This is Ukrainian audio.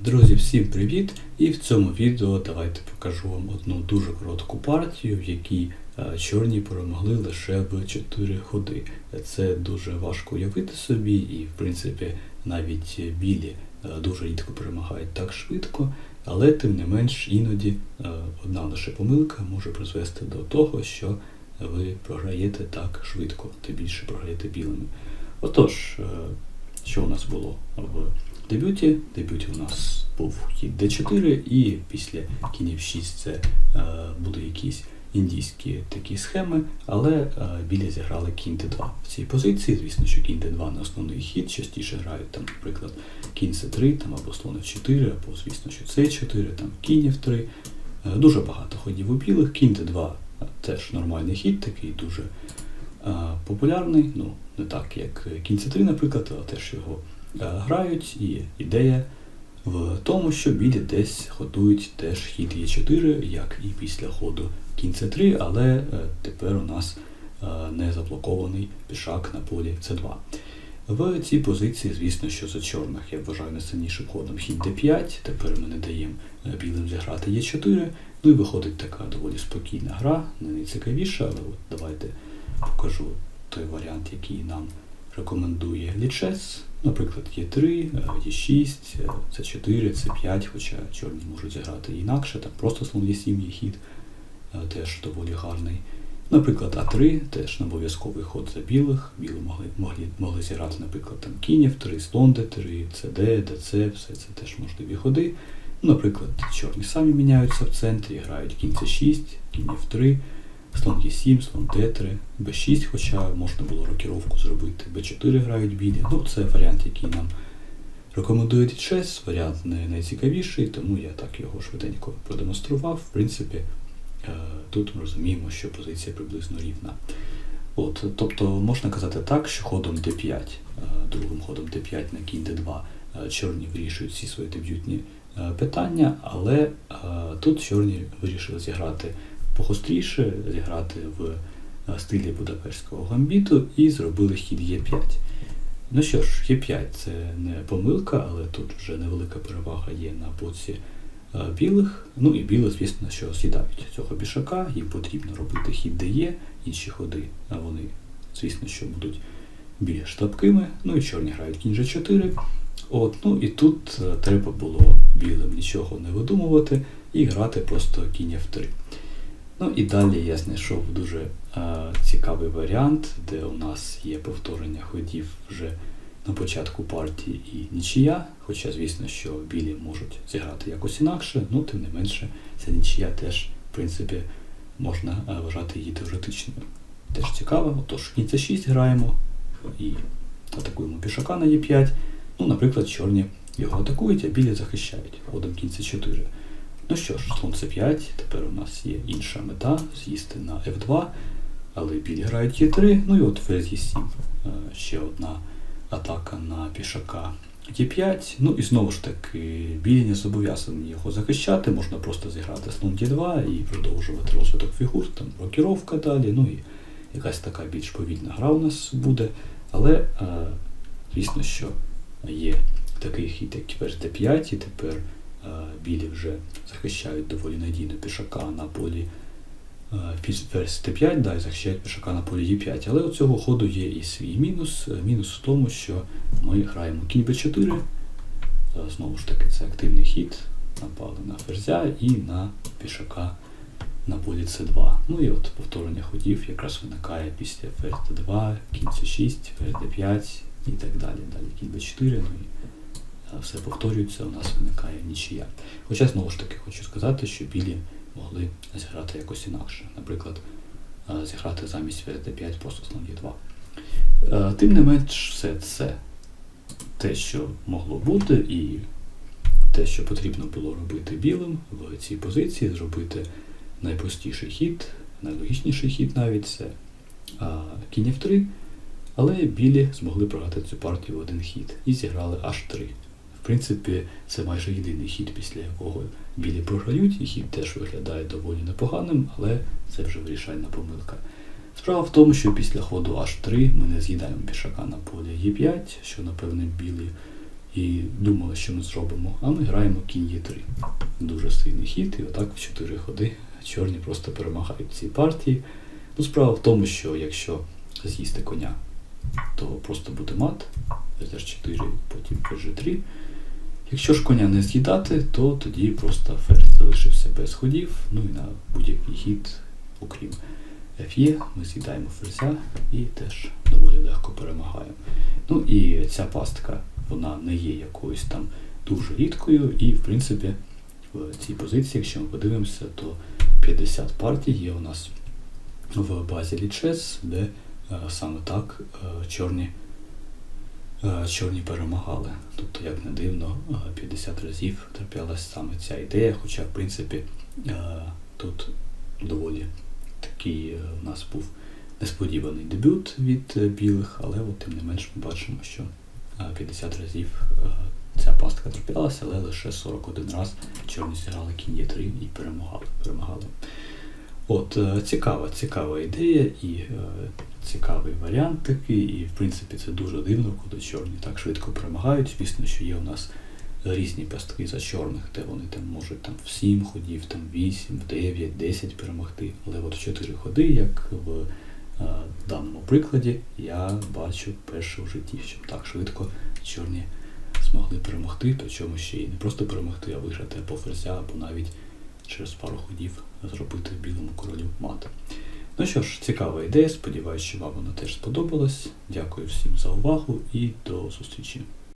Друзі, всім привіт! І в цьому відео давайте покажу вам одну дуже коротку партію, в якій е, чорні перемогли лише в 4 ходи. Це дуже важко уявити собі, і в принципі навіть білі е, дуже рідко перемагають так швидко, але тим не менш іноді е, одна лише помилка може призвести до того, що ви програєте так швидко, тим більше програєте білими. Отож, що у нас було в дебюті? Дебюті у нас був хід D4, і після кінів 6 це е, були якісь індійські такі схеми, але е, білі зіграли кінь D2 в цій позиції. Звісно, що кінь D2 не основний хід, частіше грають там, наприклад, кінь C3 там, або слон F4, або, звісно, що C4, там кінь F3. Е, Дуже багато ходів у білих. Кінь D2 теж нормальний хід, такий дуже популярний. Ну, не так, як кінь C3, наприклад, але теж його е, грають. І ідея в тому, що білі десь ходують теж хід Е4, як і після ходу кінь С3, але е, тепер у нас е, не заблокований пішак на полі С2. В цій позиції, звісно, що за чорних я вважаю найсильнішим ходом хід d5. Тепер ми не даємо білим зіграти Е4. Ну і виходить така доволі спокійна гра, не найцікавіша, але от давайте покажу той варіант, який нам рекомендує лічес. Наприклад, Е3, Е6, С4, С5, хоча чорні можуть зіграти інакше, так просто слон Е7 є хід, е, теж доволі гарний. Наприклад, А3 теж не обов'язковий ход за білих. Білі могли, могли, могли зіграти, наприклад, там кінь F3, слон Д3, ЦД, ДЦ, все це теж можливі ходи. Наприклад, чорні самі міняються в центрі, грають кінь С6, кінь F3, слон Е7, слон Д3, Б6, хоча можна було рокіровку зробити, Б4 грають білі. Ну, це варіант, який нам рекомендує ЧЕС, варіант не найцікавіший, тому я так його швиденько продемонстрував. В принципі, е, тут ми розуміємо, що позиція приблизно рівна. От, тобто можна казати так, що ходом d5, е, другим ходом d5 на кінь d2 е, чорні вирішують всі свої дебютні питання, але тут чорні вирішили зіграти погостріше, зіграти в е, стилі Будапештського гамбіту і зробили хід Е5. Ну що ж, Е5 це не помилка, але тут вже невелика перевага є на боці е, білих. Ну і білі, звісно, що сідають цього пішака, їм потрібно робити хід де інші ходи, а вони, звісно, що будуть більш слабкими. Ну і чорні грають кінь G4. От, ну і тут е, треба було білим нічого не видумувати і грати просто кінь F3. Ну і далі я знайшов дуже е, цікавий варіант, де у нас є повторення ходів вже на початку партії і нічия. Хоча, звісно, що білі можуть зіграти якось інакше, ну тим не менше, ця нічия теж, в принципі, можна е, вважати її теоретичною. Теж цікаво, отож кінь c 6 граємо і атакуємо пішака на Е5. Ну, наприклад, чорні його атакують, а білі захищають ходом кінь c 4 Ну що ж, слон c5, тепер у нас є інша мета з'їсти на f2, але білі грають e3, ну і от ферзь e7. Е, Ще одна атака на пішака e5. Ну і знову ж таки, білі не зобов'язані його захищати, можна просто зіграти слон d2 і продовжувати розвиток фігур, там рокіровка далі, ну і якась така більш повільна гра у нас буде. Але, е, звісно, що є такий хід, як ферзь d5, і тепер білі вже захищають доволі надійно пішака на полі е, ферзь Т5, да, і захищають пішака на полі Е5. Але у цього ходу є і свій мінус. Е, Мінус в тому, що ми граємо кінь Б4. Е, Знову ж таки, це активний хід. Напали на ферзя і на пішака на полі С2. Ну і от повторення ходів якраз виникає після ферзь Д2, кінь С6, ферзь Д5 і так далі. Далі кінь Б4. Ну і е, все повторюється, у нас виникає нічия. Хоча, знову ж таки, хочу сказати, що білі могли зіграти якось інакше. Наприклад, зіграти замість ферзь d5 просто слон e2. Е, Тим не менш, все це те, що могло бути, і те, що потрібно було робити білим в цій позиції, зробити найпростіший хід, найлогічніший хід навіть це кінь f3. Але білі змогли програти цю партію в один хід і зіграли аж 3. Принципі, це майже єдиний хід, після якого білі програють, і хід теж виглядає доволі непоганим, але це вже вирішальна помилка. Справа в тому, що після ходу H3 ми не з'їдаємо пішака на полі Е5, що, напевне, білі і думали, що ми зробимо, а ми граємо кінь Е3. Дуже сильний хід, і отак в 4 ходи чорні просто перемагають ці партії. Ну, справа в тому, що якщо з'їсти коня, то просто буде мат, Ферзь 4, потім Ферзь 3. Якщо ж коня не з'їдати, то тоді просто ферзь залишився без ходів, ну і на будь-який хід, окрім Ф'є, ми з'їдаємо ферзя і теж доволі легко перемагаємо. Ну і ця пастка, вона не є якоюсь там дуже рідкою, і в принципі в цій позиції, якщо ми подивимося, то 50 партій є у нас в базі Лічес, де е, саме так е, чорні, чорні перемагали. Тобто, як не дивно, е, 50 разів траплялась саме ця ідея, хоча, в принципі, е, тут доволі такий е, у нас був несподіваний дебют від е, білих, але от, тим не менш ми бачимо, що е, 50 разів е, ця пастка траплялася, але лише 41 раз чорні зіграли кінь Е3 і перемагали. перемагали. От, е, цікава, цікава ідея і е, цікавий варіант такий, і в принципі це дуже дивно, коли чорні так швидко перемагають. Звісно, що є у нас різні пастки за чорних, де вони там можуть там в 7 ходів, там 8, в 9, 10 перемогти. Але от в 4 ходи, як в е, даному прикладі, я бачу перше в житті, щоб так швидко чорні змогли перемогти, причому ще й не просто перемогти, а виграти або ферзя, або навіть через пару ходів зробити білому королю мат. Ну що ж, цікава ідея. Сподіваюся, що вам вона теж сподобалась. Дякую всім за увагу і до зустрічі.